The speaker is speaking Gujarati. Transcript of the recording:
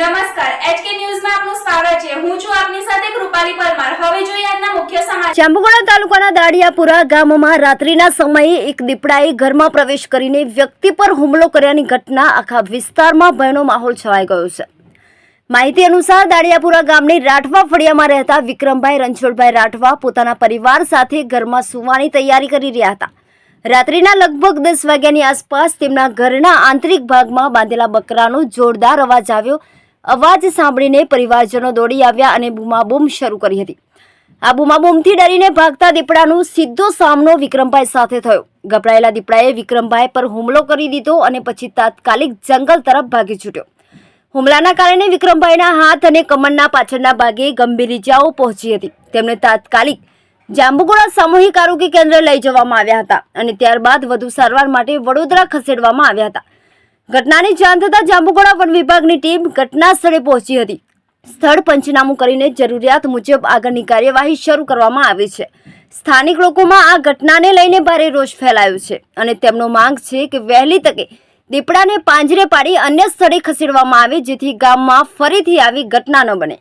નમસ્કાર તાલુકાના દાડિયાપુરા ગામમાં રાત્રિના સમયે એક દીપડાએ ઘરમાં પ્રવેશ કરીને વ્યક્તિ પર હુમલો કર્યાની ઘટના આખા વિસ્તારમાં ભયનો માહોલ છવાઈ ગયો છે. માહિતી અનુસાર દાડિયાપુરા ગામની રાઠવા ફળિયામાં રહેતા વિક્રમભાઈ રણછોડભાઈ રાઠવા પોતાના પરિવાર સાથે ઘરમાં સૂવાની તૈયારી કરી રહ્યા હતા. રાત્રિના લગભગ દસ વાગ્યાની આસપાસ તેમના ઘરના આંતરિક ભાગમાં બાંધેલા બકરાનો જોરદાર અવાજ આવ્યો અવાજ સાંભળીને પરિવારજનો દોડી આવ્યા અને બૂમાબૂમ શરૂ કરી હતી. આ બૂમાબૂમથી ડરીને ભાગતા દીપડાનો સીધો સામનો વિક્રમભાઈ સાથે થયો. ગભરાયેલા દીપડાએ વિક્રમભાઈ પર હુમલો કરી દીધો અને પછી તાત્કાલિક જંગલ તરફ ભાગી છૂટ્યો. હુમલાના કારણે વિક્રમભાઈના હાથ અને કમરના પાછળના ભાગે ગંભીર ઇજાઓ પહોંચી હતી. તેમને તાત્કાલિક જાંબુગોળા સામૂહિક આરોગ્ય કેન્દ્ર લઈ જવામાં આવ્યા હતા અને ત્યારબાદ વધુ સારવાર માટે વડોદરા ખસેડવામાં આવ્યા હતા. ઘટનાની જાણ થતાં જાંબુગોડા વન વિભાગની ટીમ ઘટના સ્થળે પહોંચી હતી. સ્થળ પંચનામું કરીને જરૂરિયાત મુજબ આગળની કાર્યવાહી શરૂ કરવામાં આવી છે. સ્થાનિક લોકોમાં આ ઘટનાને લઈને ભારે રોષ ફેલાયો છે અને તેમનો માંગ છે કે વહેલી તકે દીપડાને પાંજરે પાડી અન્ય સ્થળે ખસેડવામાં આવે જેથી ગામમાં ફરીથી આવી ઘટના ન બને.